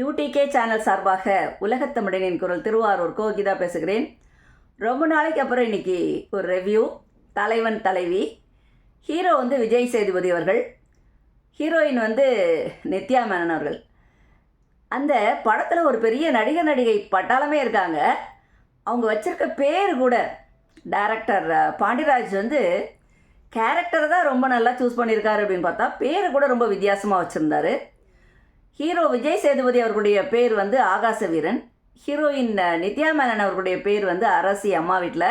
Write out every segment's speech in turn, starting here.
UDK channel சார்பாக உலகத்தமிழனின் குரல் திருவாரூர் கோகிதா பேசுகிறேன். ரொம்ப நாளைக்கு அப்புறம் இன்னைக்கு ஒரு ரெவ்யூ தலைவன் தலைவி. ஹீரோ வந்து விஜய் சேதுபதி அவர்கள். ஹீரோயின் வந்து நித்யா மேனன் அவர்கள். அந்த படத்தில் ஒரு பெரிய நடிகர் நடிகை பட்டாளமே இருக்காங்க. அவங்க வச்சுருக்க பேர் கூட டேரக்டர் பாண்டியராஜ் வந்து கேரக்டரை தான் ரொம்ப நல்லா சூஸ் பண்ணியிருக்காரு அப்படின்னு பார்த்தா பேர் கூட ரொம்ப வித்தியாசமாக வச்சுருந்தாரு. ஹீரோ விஜய் சேதுபதி அவர்களுடைய பேர் வந்து ஆகாச வீரன். ஹீரோயின் நித்யா மேனன் அவர்களுடைய பேர் வந்து அரசி அம்மா வீட்டில்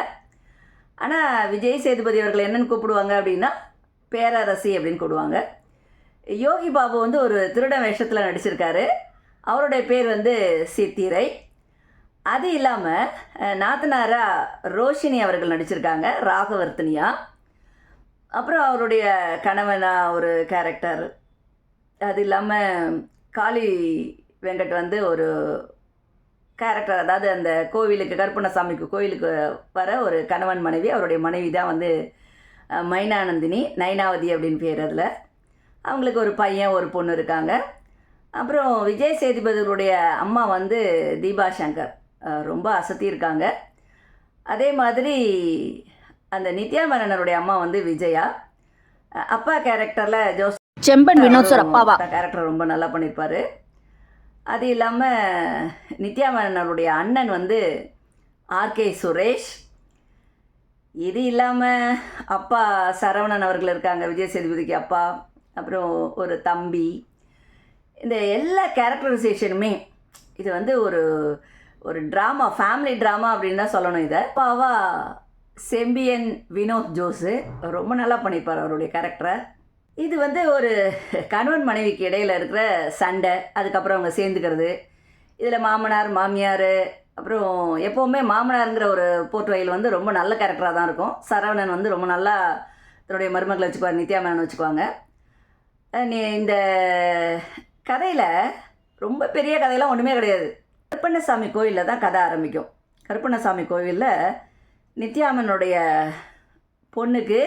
ஆனால் விஜய் சேதுபதி அவர்கள் என்னென்னு கூப்பிடுவாங்க அப்படின்னா பேரரசி அப்படின்னு கூப்பிடுவாங்க. யோகி பாபு வந்து ஒரு திருட வேஷத்தில் நடிச்சிருக்காரு. அவருடைய பேர் வந்து சித்திரை. அது இல்லாமல் நாத்தனாரா ரோஷினி அவர்கள் நடிச்சிருக்காங்க ராகவர்த்தினியா அப்புறம் அவருடைய கணவனா ஒரு கேரக்டர் அது இல்லாமல் காளி வெங்கட் வந்து ஒரு கேரக்டர் அதாவது அந்த கோவிலுக்கு கருப்பணசாமிக்கு கோவிலுக்கு வர ஒரு கணவன் மனைவி அவருடைய மனைவி தான் வந்து மைனானந்தினி நயனாவதி அப்படின்னு பேர் அதில். அவங்களுக்கு ஒரு பையன் ஒரு பொண்ணு இருக்காங்க. அப்புறம் விஜய் சேதுபதியுடைய அம்மா வந்து தீபா சங்கர். ரொம்ப அசத்தியிருக்காங்க அதே மாதிரி அந்த நித்யா மேனனருடைய அம்மா வந்து விஜயா. அப்பா கேரக்டரில் ஜோஸ் செம்பன் வினோத் சார் அப்பாவா? கேரக்டர் ரொம்ப நல்லா பண்ணியிருப்பாரு அது இல்லாமல் நித்யா மேனனுடைய அண்ணன் வந்து ஆர்கே சுரேஷ். இது இல்லாமல் அப்பா சரவணன் அவர்கள் இருக்காங்க விஜய் சேதுபதிக்கு அப்பா அப்புறம் ஒரு தம்பி. இந்த எல்லா கேரக்டரைசேஷனுமே இது வந்து ஒரு ஒரு ட்ராமா ஃபேமிலி ட்ராமா அப்படின்னு தான் சொல்லணும் இதை. அப்பாவா செம்பியன் வினோத் ஜோஸு ரொம்ப நல்லா பண்ணியிருப்பார் அவருடைய கேரக்டரை இது வந்து ஒரு கணவன் மனைவிக்கு இடையில இருக்கிற சண்டை அதுக்கப்புறம் அவங்க சேர்ந்துக்கிறது. இதில் மாமனார் மாமியார் அப்புறம் எப்போவுமே மாமனாருங்கிற ஒரு போர்ட்வயில் வந்து ரொம்ப நல்ல கேரக்டராக தான் இருக்கும். சரவணன் வந்து ரொம்ப நல்லா தன்னுடைய மருமகளை வச்சுக்குவார் நித்யா மேனன் வச்சுக்குவாங்க. நீ இந்த கதையில் ரொம்ப பெரிய கதையெல்லாம் ஒன்றுமே கிடையாது. கருப்பண்ணசாமி கோயிலில் தான் கதை ஆரம்பிக்கும். கருப்பண்ணசாமி கோவிலில் நித்யாமனுடைய பொண்ணுக்கு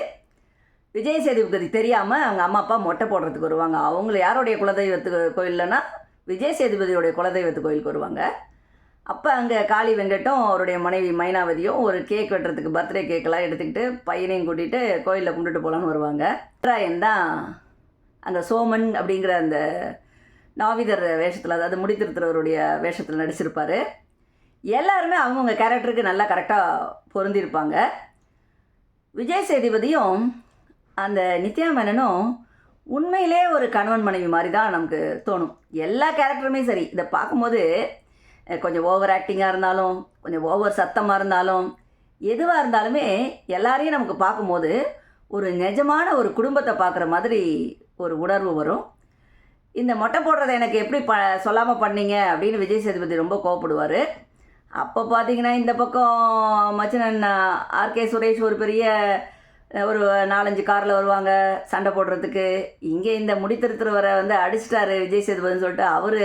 விஜய் சேதுபதி தெரியாமல் அவங்க அம்மா அப்பா மொட்டை போடுறதுக்கு வருவாங்க. அவங்கள யாருடைய குலதெய்வத்துக்கு கோயில்லனா விஜய் சேதுபதியோடைய குலதெய்வத்து கோயிலுக்கு வருவாங்க. அப்போ அங்கே காளி வெங்கட்டும் அவருடைய மனைவி மைனாவதியும் ஒரு கேக் வெட்டுறதுக்கு பர்த்டே கேக்கெல்லாம் எடுத்துக்கிட்டு பையனையும் கூட்டிகிட்டு கோயிலில் கும்பிட்டுட்டு போகலான்னு வருவாங்க. ராயன் தான் அங்கே சோமன் அப்படிங்கிற அந்த நாவிதர் வேஷத்தில் அதாவது முடித்திருத்துறவருடைய வேஷத்தில் நடிச்சிருப்பார். எல்லாருமே அவங்கவுங்க கேரக்டருக்கு நல்லா கரெக்டாக பொருந்திருப்பாங்க. விஜய் சேதுபதியும் அந்த நித்யா மேனனும் உண்மையிலே ஒரு கணவன் மனைவி மாதிரி தான் நமக்கு தோணும். எல்லா கேரக்டருமே சரி. இதை பார்க்கும்போது கொஞ்சம் ஓவர் ஆக்டிங்காக இருந்தாலும் கொஞ்சம் ஓவர் சத்தமாக இருந்தாலும் எதுவாக இருந்தாலுமே எல்லாரையும் நமக்கு பார்க்கும்போது ஒரு நிஜமான ஒரு குடும்பத்தை பார்க்குற மாதிரி ஒரு உணர்வு வரும். இந்த மொட்டை போடுறதை எனக்கு எப்படி ப சொல்லாமல் பண்ணீங்க அப்படின்னு விஜய் சேதுபதி ரொம்ப கோவப்படுவார். அப்போ பார்த்தீங்கன்னா இந்த பக்கம் மச்சனன் ஆர்கே சுரேஷ் ஒரு பெரிய ஒரு நாலஞ்சு காரில் வருவாங்க சண்டை போடுறதுக்கு. இங்கே இந்த முடித்திருத்துறவரை வந்து அடிச்சிட்டாரு விஜய் சேதுபதினு சொல்லிட்டு அவர்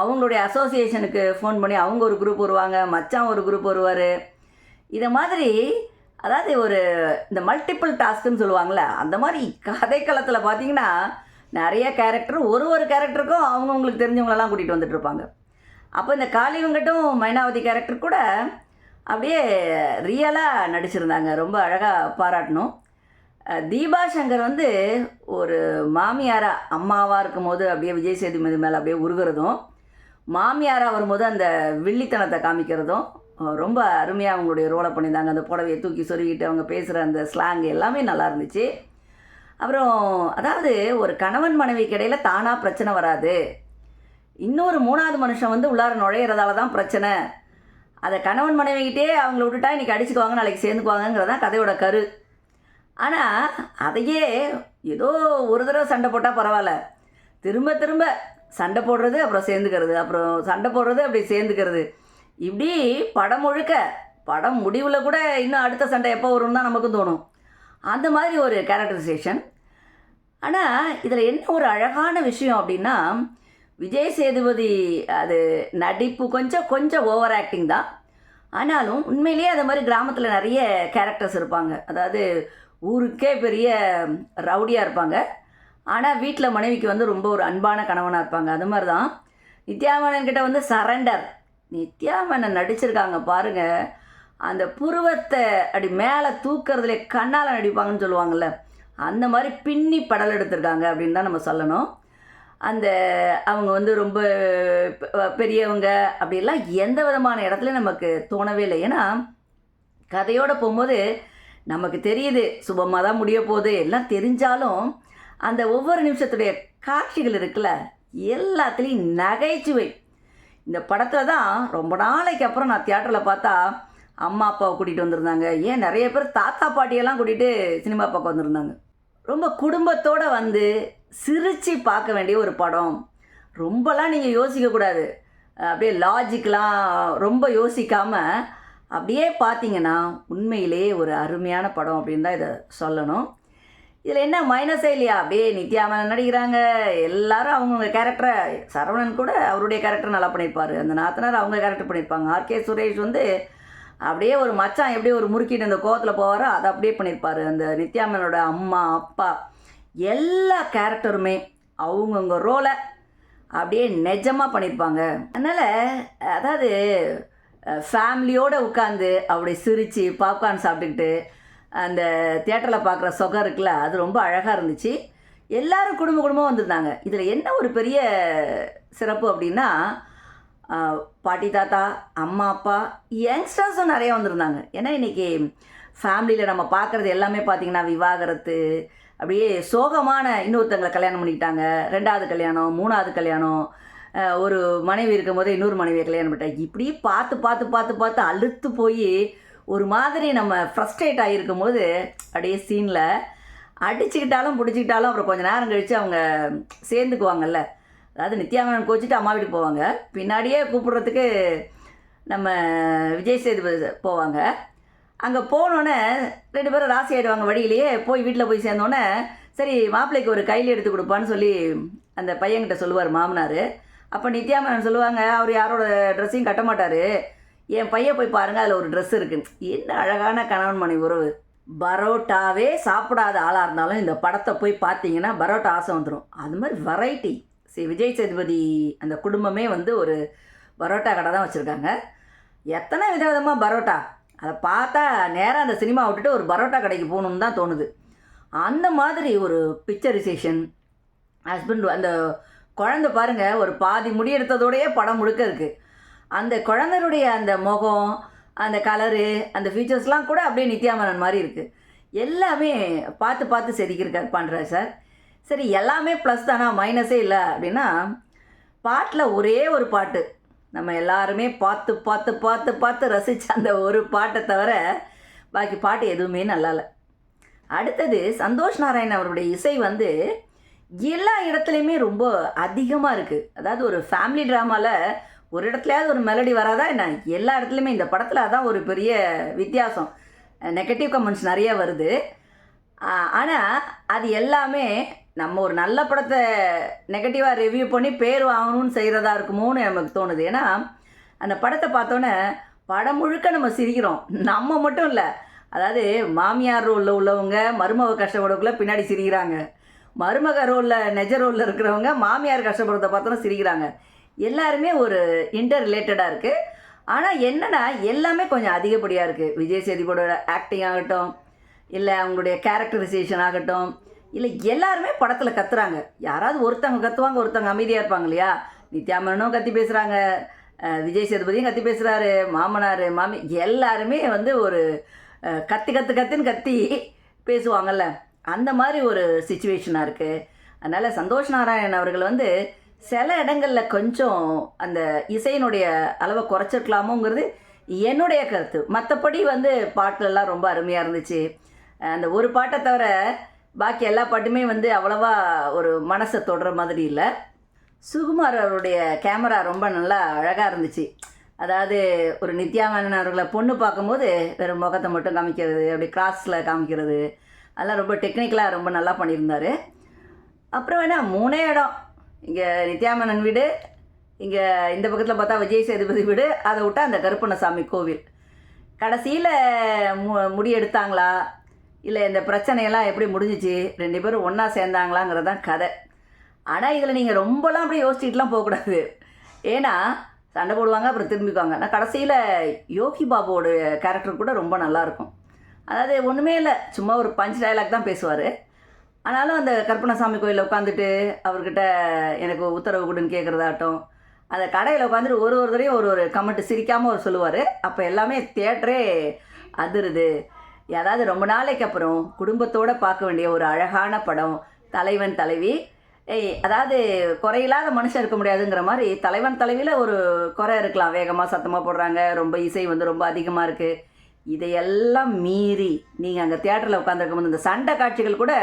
அவங்களுடைய அசோசியேஷனுக்கு ஃபோன் பண்ணி அவங்க ஒரு குரூப் வருவாங்க மச்சான் ஒரு குரூப் வருவார். இதை மாதிரி அதாவது ஒரு இந்த மல்டிபிள் டாஸ்க்குன்னு சொல்லுவாங்கள்ல அந்த மாதிரி கதைக்களத்தில் பார்த்தீங்கன்னா நிறைய கேரக்டர் ஒரு ஒரு கேரக்டருக்கும் அவங்கவுங்களுக்கு தெரிஞ்சவங்களெல்லாம் கூட்டிகிட்டு வந்துட்டு இருப்பாங்க. அப்போ இந்த காளிவங்கட்டும் மைனாவதி கேரக்டர் கூட அப்படியே ரியலாக நடிச்சிருந்தாங்க. ரொம்ப அழகாக பாராட்டணும். தீபா சங்கர் வந்து ஒரு மாமியாராக அம்மாவாக இருக்கும் போது அப்படியே விஜய் சேதுபதி மேலே அப்படியே உருகிறதும் மாமியாராக வரும்போது அந்த வில்லித்தனத்தை காமிக்கிறதும் ரொம்ப அருமையாக அவங்களுடைய ரோலை பண்ணியிருந்தாங்க. அந்த புடவையை தூக்கி சொருகிட்டு அவங்க பேசுகிற அந்த ஸ்லாங் எல்லாமே நல்லா இருந்துச்சு. அப்புறம் அதாவது ஒரு கணவன் மனைவிக்கு இடையில தானாக பிரச்சனை வராது. இன்னொரு மூணாவது மனுஷன் வந்து உள்ளார நுழையிறதால தான் பிரச்சனை. அதை கணவன் மனைவிக்கிட்டே அவங்கள விட்டுட்டா இன்றைக்கி அடிச்சுக்குவாங்க நாளைக்கு சேர்ந்துக்குவாங்கங்கிறது தான் கதையோட கரு. ஆனால் அதையே ஏதோ ஒரு தடவை சண்டை போட்டால் பரவாயில்ல. திரும்ப திரும்ப சண்டை போடுறது அப்புறம் சேர்ந்துக்கிறது அப்புறம் சண்டை போடுறது அப்படி சேர்ந்துக்கிறது. இப்படி படம் முழுக்க படம் முடிவில் கூட இன்னும் அடுத்த சண்டை எப்போ வரும்னு தான் நமக்கும் தோணும். அந்த மாதிரி ஒரு கேரக்டரைசேஷன் ஆனால் இதில் என்ன ஒரு அழகான விஷயம் அப்படின்னா விஜய் சேதுபதி அது நடிப்பு கொஞ்சம் கொஞ்சம் ஓவர் ஆக்டிங் தான். ஆனாலும் உண்மையிலேயே அது மாதிரி கிராமத்தில் நிறைய கேரக்டர்ஸ் இருப்பாங்க. அதாவது ஊருக்கே பெரிய ரவுடியாக இருப்பாங்க. ஆனால் வீட்டில் மனைவிக்கு வந்து ரொம்ப ஒரு அன்பான கணவனாக இருப்பாங்க. அது மாதிரி தான் நித்யாமேனன் கிட்ட வந்து சரண்டர் நித்யாமேனன் நடிச்சிருக்காங்க பாருங்க. அந்த புருவத்தை அப்படி மேலே தூக்கிறதுலே கண்ணால் நடிப்பாங்கன்னு சொல்லுவாங்கள்ல அந்த மாதிரி பின்னி படல் எடுத்திருக்காங்க அப்படின்னு தான் நம்ம சொல்லணும். அந்த அவங்க வந்து ரொம்ப பெரியவங்க அப்படிலாம் எந்த விதமான இடத்துல நமக்கு தோணவே இல்லை. ஏன்னா கதையோடு போகும்போது நமக்கு தெரியுது சுபமாக தான் முடிய போகுது எல்லாம் தெரிஞ்சாலும் அந்த ஒவ்வொரு நிமிஷத்துடைய காட்சிகள் இருக்குல்ல எல்லாத்துலேயும் நகைச்சுவை. இந்த படத்தில் தான் ரொம்ப நாளைக்கு அப்புறம் நான் தியேட்டரில் பார்த்தா அம்மா அப்பாவை கூட்டிகிட்டு வந்திருந்தாங்க. ஏன் நிறைய பேர் தாத்தா பாட்டியெல்லாம் கூட்டிகிட்டு சினிமா பார்க்க வந்திருந்தாங்க. ரொம்ப குடும்பத்தோடு வந்து சிரித்து பார்க்க வேண்டிய ஒரு படம். ரொம்பலாம் நீங்கள் யோசிக்கக்கூடாது அப்படியே லாஜிக்கெலாம் ரொம்ப யோசிக்காமல் அப்படியே பார்த்தீங்கன்னா உண்மையிலேயே ஒரு அருமையான படம் அப்படின்னு தான் இதை சொல்லணும். இதில் என்ன மைனஸே இல்லையா? அப்படியே நித்யாமன் நடிக்கிறாங்க. எல்லாரும் அவங்கவுங்க கேரக்டரை சரவணன் கூட அவருடைய கேரக்டர் நல்லா பண்ணியிருப்பார் அந்த நாத்தனார் அவங்க கேரக்டர் பண்ணியிருப்பாங்க. ஆர்கே சுரேஷ் வந்து அப்படியே ஒரு மச்சான் எப்படியே ஒரு முறுக்கிட்டு அந்த கோவத்தில் போவாரோ அதை அப்படியே பண்ணியிருப்பார். அந்த நித்யாமனோட அம்மா அப்பா எல்லா கேரக்டருமே அவங்கவுங்க ரோலை அப்படியே நிஜமாக பண்ணியிருப்பாங்க அதனால் அதாவது ஃபேமிலியோடு உட்காந்து அப்படி சிரித்து பாப்கார்ன் சாப்பிட்டுக்கிட்டு அந்த தேட்டரில் பார்க்குற சொகம் இருக்குல்ல அது ரொம்ப அழகாக இருந்துச்சு. எல்லோரும் குடும்ப குடும்பம் வந்திருந்தாங்க. இதில் என்ன ஒரு பெரிய சிறப்பு அப்படின்னா பாட்டி தாத்தா அம்மா அப்பா யங்ஸ்டர்ஸும் நிறைய வந்திருந்தாங்க. ஏன்னா இன்றைக்கி ஃபேமிலியில் நம்ம பார்க்குறது எல்லாமே பார்த்திங்கன்னா விவாகரத்து அப்படியே சோகமான இன்னொருத்தங்களை கல்யாணம் பண்ணிக்கிட்டாங்க. ரெண்டாவது கல்யாணம் மூணாவது கல்யாணம் ஒரு மனைவி இருக்கும் போதே இன்னொரு மனைவியை கல்யாணம் பண்ணிட்டாங்க. இப்படி பார்த்து பார்த்து பார்த்து பார்த்து அழுத்து போய் ஒரு மாதிரி நம்ம ஃப்ரஸ்ட்ரேட் ஆகியிருக்கும் போது அப்படியே சீனில் அடிச்சுக்கிட்டாலும் பிடிச்சிக்கிட்டாலும் அப்புறம் கொஞ்ச நேரம் கழித்து அவங்க சேர்ந்துக்குவாங்கல்ல. அதாவது நித்யாமனன் கோச்சிட்டு அம்மா வீட்டுக்கு போவாங்க. பின்னாடியே கூப்பிடுறதுக்கு நம்ம விஜய் சேதுபதி போவாங்க. அங்கே போனோடனே ரெண்டு பேரும் ராசி ஆகிடுவாங்க வழியிலேயே போய் வீட்டில் போய் சேர்ந்தோடனே சரி மாப்பிள்ளைக்கு ஒரு கையில் எடுத்து கொடுப்பான்னு சொல்லி அந்த பையன்கிட்ட சொல்லுவார் மாமனார். அப்போ நித்யாமனன் சொல்லுவாங்க அவர் யாரோட ட்ரெஸ்ஸையும் கட்ட மாட்டார். என் பையன் போய் பாருங்கள் அதில் ஒரு ட்ரெஸ் இருக்குது என்ன அழகான கணவன் மனைவி உறவு. பரோட்டாவே சாப்பிடாத ஆளாக இருந்தாலும் இந்த படத்தை போய் பார்த்தீங்கன்னா பரோட்டா ஆசை வந்துடும் அது மாதிரி வெரைட்டி சரி விஜய் சேதுபதி அந்த குடும்பமே வந்து ஒரு பரோட்டா கடை தான் வச்சுருக்காங்க. எத்தனை விதவிதமாக பரோட்டா? அதை பார்த்தா நேராக அந்த சினிமா விட்டுட்டு ஒரு பரோட்டா கடைக்கு போகணுன்னு தான் தோணுது. அந்த மாதிரி ஒரு பிக்சரைசேஷன் ஹஸ்பண்ட் அந்த குழந்தை பாருங்க ஒரு பாதி முடி எடுத்ததோடயே படம் முழுக்க இருக்குது அந்த குழந்தையுடைய அந்த முகம் அந்த கலரு அந்த ஃபீச்சர்ஸ்லாம் கூட அப்படியே நித்யாமனன் மாதிரி இருக்குது எல்லாமே பார்த்து பார்த்து செதுக்கியிருக்கார் பண்ணுறார் சார். சரி எல்லாமே ப்ளஸ் தானா மைனஸே இல்லை அப்படின்னா பாட்டில் ஒரே ஒரு பாட்டு நம்ம எல்லாருமே பார்த்து பார்த்து பார்த்து பார்த்து ரசித்த அந்த ஒரு பாட்டை தவிர பாக்கி பாட்டு எதுவுமே நல்லா இல்லை அடுத்தது சந்தோஷ் நாராயண் அவருடைய இசை வந்து எல்லா இடத்துலையுமே ரொம்ப அதிகமாக இருக்குது அதாவது ஒரு ஃபேமிலி ட்ராமாவில் ஒரு இடத்துலையாவது ஒரு மெலடி வராதா என்ன? எல்லா இடத்துலையுமே இந்த படத்தில் அதான் ஒரு பெரிய வித்தியாசம். நெகட்டிவ் கமெண்ட்ஸ் நிறைய வருது. ஆனால் அது எல்லாமே நம்ம ஒரு நல்ல படத்தை நெகட்டிவாக ரிவ்யூ பண்ணி பேர் வாங்கணும்னு செய்கிறதா இருக்குமோன்னு நமக்கு தோணுது. ஏன்னா அந்த படத்தை பார்த்தோன்னே படம் முழுக்க நம்ம சிரிக்கிறோம். நம்ம மட்டும் இல்லை. அதாவது மாமியார் ரோலில் உள்ளவங்க மருமக கஷ்டப்படக்குள்ளே பின்னாடி சிரிக்கிறாங்க. மருமக ரோலில் நெஜ ரோலில் இருக்கிறவங்க மாமியார் கஷ்டப்படுறத பார்த்தோன்னா சிரிக்கிறாங்க. எல்லாருமே ஒரு இன்டர் ரிலேட்டடாக இருக்குது ஆனால் என்னன்னா எல்லாமே கொஞ்சம் அதிகப்படியாக இருக்குது விஜய் சேதுபோட ஆக்டிங் ஆகட்டும் இல்லை அவங்களுடைய கேரக்டரைசேஷன் ஆகட்டும் இல்லை எல்லாருமே படத்தில் கத்துறாங்க. யாராவது ஒருத்தவங்க கத்துவாங்க ஒருத்தவங்க அமைதியாக இருப்பாங்க இல்லையா? நித்யாமனும் கத்தி பேசுகிறாங்க விஜய் சேதுபதியும் கத்தி பேசுகிறாரு மாமனார் மாமி எல்லாருமே வந்து ஒரு கத்தி கத்து கத்துன்னு கத்தி பேசுவாங்கல்ல. அந்த மாதிரி ஒரு சுச்சுவேஷனாக இருக்குது அதனால் சந்தோஷ் நாராயணன் அவர்கள் வந்து சில இடங்களில் கொஞ்சம் அந்த இசையினுடைய அளவை குறைச்சிருக்கலாமோங்கிறது என்னுடைய கருத்து. மற்றபடி வந்து பாட்டுலலாம் ரொம்ப அருமையாக இருந்துச்சு. அந்த ஒரு பாட்டை தவிர பாக்கி எல்லா பாட்டுமே வந்து அவ்வளோவா ஒரு மனசை தொடுற மாதிரி இல்லை. சுகுமார் அவருடைய கேமரா ரொம்ப நல்லா அழகாக இருந்துச்சு. அதாவது ஒரு நித்யாமேனன் அவர்களை பொண்ணு பார்க்கும்போது வெறும் முகத்தை மட்டும் காமிக்கிறது அப்படி கிராஸில் காமிக்கிறது அதெல்லாம் ரொம்ப டெக்னிக்கலாக ரொம்ப நல்லா பண்ணியிருந்தார். அப்புறம் வேணா மூணே இடம். இங்கே நித்யாமேனன் வீடு இங்கே இந்த பக்கத்தில் பார்த்தா விஜய் சேதுபதி வீடு அதை விட்டா அந்த கருப்பண்ணசாமி கோவில். கடைசியில் மு முடி எடுத்தாங்களா இல்லை இந்த பிரச்சனையெல்லாம் எப்படி முடிஞ்சிச்சு? ரெண்டு பேரும் ஒன்றா சேர்ந்தாங்களாங்கிறது தான் கதை. ஆனால் இதில் நீங்கள் ரொம்பலாம் அப்படியே யோசிச்சுட்டுலாம் போகக்கூடாது. ஏன்னா சண்டை போடுவாங்க அப்புறம் திரும்பிக்குவாங்க. நான் கடைசியில் யோகி பாபுவோட கேரக்டர் கூட ரொம்ப நல்லாயிருக்கும். அதாவது ஒன்றுமே இல்லை. சும்மா ஒரு பஞ்ச் டயலாக் தான் பேசுவார். ஆனாலும் அந்த கற்பனசாமி கோயிலில் உட்காந்துட்டு அவர்கிட்ட எனக்கு உத்தரவு கொடுன்னு கேட்குறதாட்டும் அந்த கடையில் உட்காந்துட்டு ஒரு ஒரு தடையும் ஒரு ஒரு கமெண்ட் சிரிக்காமல் அவர் சொல்லுவார். அப்போ எல்லாமே தேட்டரே அதிருது. அதாவது ரொம்ப நாளைக்கு அப்புறம் குடும்பத்தோடு பார்க்க வேண்டிய ஒரு அழகான படம் தலைவன் தலைவி. ஏய் அதாவது குறையில்லாத மனுஷன் இருக்க முடியாதுங்கிற மாதிரி தலைவன் தலைவியில் ஒரு குறை இருக்கலாம். வேகமாக சத்தமாக போடுறாங்க. ரொம்ப இசை வந்து ரொம்ப அதிகமாக இருக்குது இதையெல்லாம் மீறி நீங்கள் அங்கே தியேட்டரில் உட்காந்துருக்கும் போது இந்த சண்டை காட்சிகள் கூட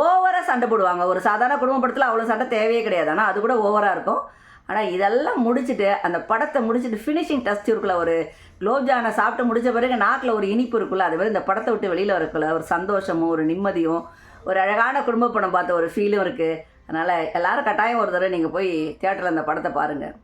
ஓவராக சண்டை போடுவாங்க. ஒரு சாதாரண குடும்ப படத்தில் அவ்வளோ சண்டை தேவையே கிடையாது. ஆனால் அது கூட ஓவராக இருக்கும். ஆனால் இதெல்லாம் முடிச்சுட்டு அந்த படத்தை முடிச்சுட்டு ஃபினிஷிங் டஸ்ட் இருக்குல்ல ஒரு குலோப்ஜானை சாப்பிட்டு முடிச்ச பிறகு நாக்கில் ஒரு இனிப்பு இருக்குல்ல அது மாதிரி இந்த படத்தை விட்டு வெளியில் வரக்குள்ள ஒரு சந்தோஷமும் ஒரு நிம்மதியும் ஒரு அழகான குடும்ப படம் பார்த்த ஒரு ஃபீலும் இருக்குது அதனால் எல்லாரும் கட்டாயம் ஒரு தடவை நீங்கள் போய் தேட்டரில் அந்த படத்தை பாருங்கள்